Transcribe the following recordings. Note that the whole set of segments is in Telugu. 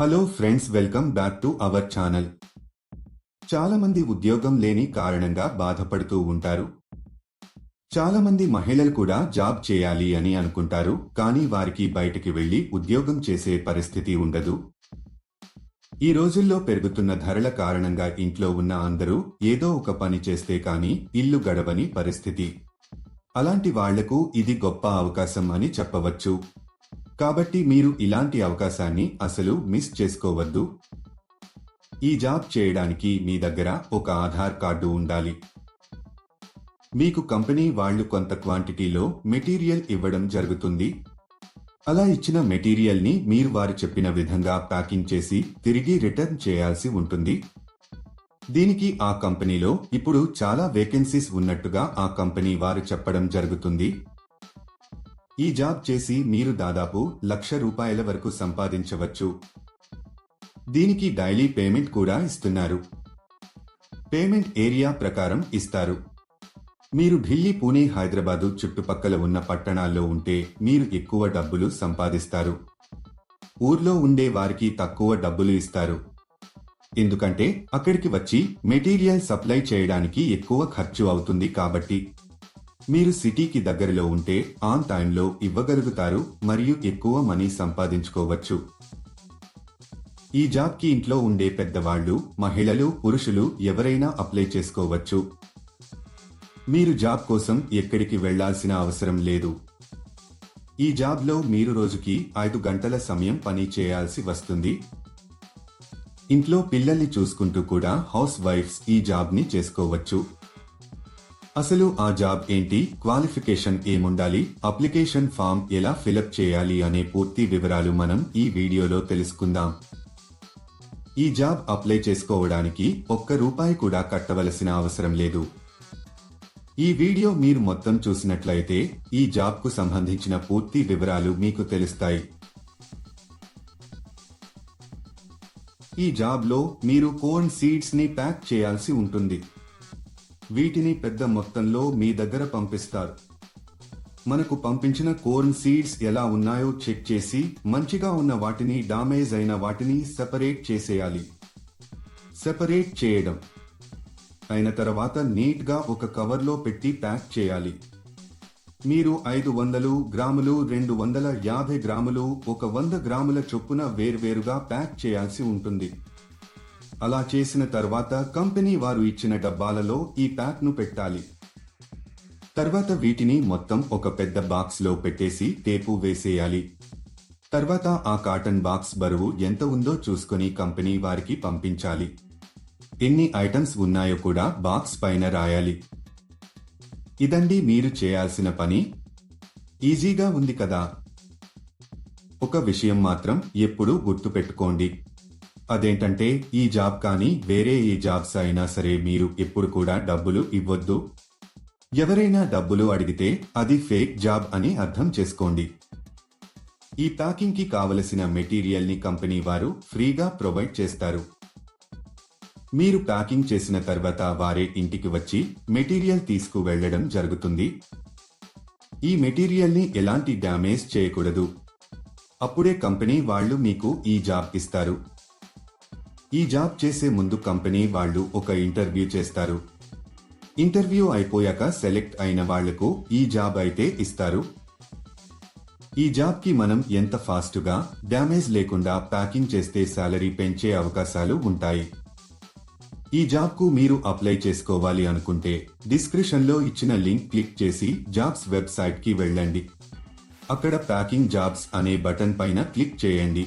Hello friends welcome back to our channel చాలామంది ఉద్యోగం లేని కారణంగా బాధపడుతూ ఉంటారు. చాలామంది మహిళలు కూడా జాబ్ చేయాలి అని అనుకుంటారు కానీ వారికి బయటికి వెళ్ళి ఉద్యోగం చేసే పరిస్థితి ఉండదు. ఈ రోజుల్లో పెరుగుతున్న ధరల కారణంగా ఇంట్లో ఉన్న అందరూ ఏదో ఒక పని చేస్తే కానీ ఇల్లు గడవని పరిస్థితి. అలాంటి వాళ్ళకు ఇది గొప్ప అవకాశం అని చెప్పవచ్చు. కాబట్టి మీరు ఇలాంటి అవకాశాన్ని అసలు మిస్ చేసుకోవద్దు. ఈ జాబ్ చేయడానికి మీ దగ్గర ఒక ఆధార్ కార్డు ఉండాలి. మీకు కంపెనీ వాళ్ళు కొంత క్వాంటిటీలో మెటీరియల్ ఇవ్వడం జరుగుతుంది. అలా ఇచ్చిన మెటీరియల్ని మీరు వారు చెప్పిన విధంగా ప్యాకింగ్ చేసి తిరిగి రిటర్న్ చేయాల్సి ఉంటుంది. దీనికి ఆ కంపెనీలో ఇప్పుడు చాలా వేకెన్సీస్ ఉన్నట్టుగా ఆ కంపెనీ వారు చెప్పడం జరుగుతుంది. ఈ జాబ్ చేసి మీరు దాదాపు లక్ష రూపాయల వరకు సంపాదించవచ్చు. దీనికి డైలీ పేమెంట్ కూడా ఇస్తున్నారు. పేమెంట్ ఏరియా ప్రకారం ఇస్తారు. మీరు ఢిల్లీ పూణే హైదరాబాదు చుట్టుపక్కల ఉన్న పట్టణాల్లో ఉంటే మీరు ఎక్కువ డబ్బులు సంపాదిస్తారు. ఊర్లో ఉండే వారికి తక్కువ డబ్బులు ఇస్తారు. ఎందుకంటే అక్కడికి వచ్చి మెటీరియల్ సప్లై చేయడానికి ఎక్కువ ఖర్చు అవుతుంది కాబట్టి. మీరు సిటీకి దగ్గరలో ఉంటే ఆన్ టైంలో ఇవ్వగలుగుతారు మరియు ఎక్కువ మనీ సంపాదించుకోవచ్చు. ఈ జాబ్కి ఇంట్లో ఉండే పెద్దవాళ్ళు మహిళలు పురుషులు ఎవరైనా అప్లై చేసుకోవచ్చు. మీరు జాబ్ కోసం ఎక్కడికి వెళ్ళాల్సిన అవసరం లేదు. ఈ జాబ్లో మీరు రోజుకి ఐదు గంటల సమయం పని చేయాల్సి వస్తుంది. ఇంట్లో పిల్లల్ని చూసుకుంటూ కూడా హౌస్ వైఫ్స్ ఈ జాబ్ని చేసుకోవచ్చు. అసలు ఆ జాబ్ ఏంటి? క్వాలిఫికేషన్ ఏముండాలి? అప్లికేషన్ ఫామ్ ఎలా ఫిలప్ చేయాలి అనే పూర్తి వివరాలు మనం ఈ వీడియోలో తెలుసుకుందాం. ఈ జాబ్ అప్లై చేసుకోవడానికి ఒక్క రూపాయి కూడా కట్టవలసిన అవసరం లేదు. ఈ వీడియో మీరు మొత్తం చూసినట్లయితే ఈ జాబ్కు సంబంధించిన పూర్తి వివరాలు మీకు తెలుస్తాయి. ఈ జాబ్లో మీరు కోర్న్ సీడ్స్ని ప్యాక్ చేయాల్సి ఉంటుంది. వీటిని పెద్ద మొత్తంలో మీ దగ్గర పంపిస్తారు. మనకు పంపించిన కోర్న్ సీడ్స్ ఎలా ఉన్నాయో చెక్ చేసి మంచిగా ఉన్న వాటిని డామేజ్ అయిన వాటిని సెపరేట్ చేసేయాలి. సెపరేట్ చేయడం. అయిన తర్వాత నీట్గా ఒక కవర్లో పెట్టి ప్యాక్ చేయాలి. మీరు ఐదు వందలు గ్రాములు రెండు వందల యాభై గ్రాములు ఒక వంద గ్రాముల చొప్పున వేర్వేరుగా ప్యాక్ చేయాల్సి ఉంటుంది. అలా చేసిన తర్వాత కంపెనీ వారు ఇచ్చిన డబ్బాలలో ఈ ప్యాక్ను పెట్టాలి. తర్వాత వీటిని మొత్తం ఒక పెద్ద బాక్స్లో పెట్టేసి టేపు వేసేయాలి. తర్వాత ఆ కాటన్ బాక్స్ బరువు ఎంత ఉందో చూసుకొని కంపెనీ వారికి పంపించాలి. ఎన్ని ఐటమ్స్ ఉన్నాయో కూడా బాక్స్ పైన రాయాలి. ఇదండి మీరు చేయాల్సిన పని. ఈజీగా ఉంది కదా. ఒక విషయం మాత్రం ఎప్పుడూ గుర్తుపెట్టుకోండి. అదేంటంటే ఈ జాబ్ కానీ వేరే ఏ జాబ్స్ అయినా సరే మీరు ఎప్పుడు కూడా డబ్బులు ఇవ్వద్దు. ఎవరైనా డబ్బులు అడిగితే అది ఫేక్ జాబ్ అని అర్థం చేసుకోండి. ఈ ప్యాకింగ్కి కావలసిన మెటీరియల్ని కంపెనీ వారు ఫ్రీగా ప్రొవైడ్ చేస్తారు. మీరు ప్యాకింగ్ చేసిన తర్వాత వారే ఇంటికి వచ్చి మెటీరియల్ తీసుకు వెళ్ళడం జరుగుతుంది. ఈ మెటీరియల్ని ఎలాంటి డ్యామేజ్ చేయకూడదు. అప్పుడే కంపెనీ వాళ్ళు మీకు ఈ జాబ్ ఇస్తారు. ఈ జాబ్ చేసే ముందు కంపెనీ వాళ్ళు ఒక ఇంటర్వ్యూ చేస్తారు. ఇంటర్వ్యూ అయిపోయాక సెలెక్ట్ అయిన వాళ్ళకు ఈ జాబ్ అయితే ఇస్తారు. ఈ జాబ్కి మనం ఎంత ఫాస్ట్గా డ్యామేజ్ లేకుండా ప్యాకింగ్ చేస్తే శాలరీ పెంచే అవకాశాలు ఉంటాయి. ఈ జాబ్కు మీరు అప్లై చేసుకోవాలి అనుకుంటే డిస్క్రిప్షన్లో ఇచ్చిన లింక్ క్లిక్ చేసి జాబ్స్ వెబ్సైట్కి వెళ్ళండి. అక్కడ ప్యాకింగ్ జాబ్స్ అనే బటన్ పైన క్లిక్ చేయండి.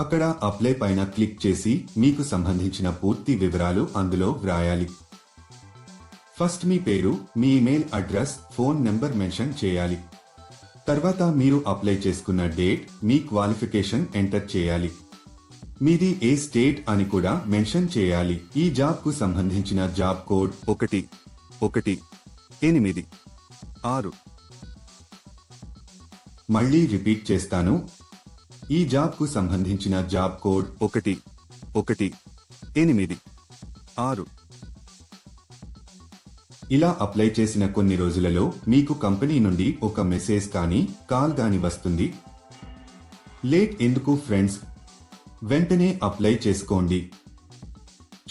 అక్కడ అప్లై పైన క్లిక్ చేసి మీకు సంబంధించిన పూర్తి వివరాలు అందులో వ్రాయాలి. ఫస్ట్ మీ పేరు మీ email address phone number mention చేయాలి. తర్వాత మీరు అప్లై చేసుకున్న డేట్ మీ క్వాలిఫికేషన్ ఎంటర్ చేయాలి. మీది ఏ స్టేట్ అని కూడా మెన్షన్ చేయాలి. ఈ జాబ్కు సంబంధించిన జాబ్ కోడ్ ఒకటి ఒకటి ఎనిమిది ఆరు. మళ్ళీ రిపీట్ చేస్తాను. ఈ జాబ్కు సంబంధించిన జాబ్ కోడ్ ఒకటి ఒకటి ఎనిమిది ఆరు. ఇలా అప్లై చేసిన కొన్ని రోజులలో మీకు కంపెనీ నుండి ఒక మెసేజ్ కానీ కాల్ కానీ వస్తుంది. లేట్ ఎందుకు ఫ్రెండ్స్? వెంటనే అప్లై చేసుకోండి.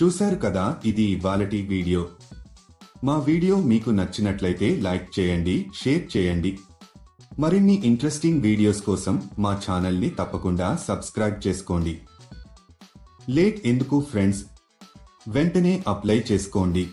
చూశారు కదా ఇది ఇవాళటి వీడియో. మా వీడియో మీకు నచ్చినట్లయితే లైక్ చేయండి షేర్ చేయండి. మరిన్ని ఇంట్రెస్టింగ్ వీడియోస్ కోసం మా ఛానల్ని తప్పకుండా సబ్స్క్రైబ్ చేసుకోండి. లేట్ ఎందుకు ఫ్రెండ్స్ వెంటనే అప్లై చేసుకోండి.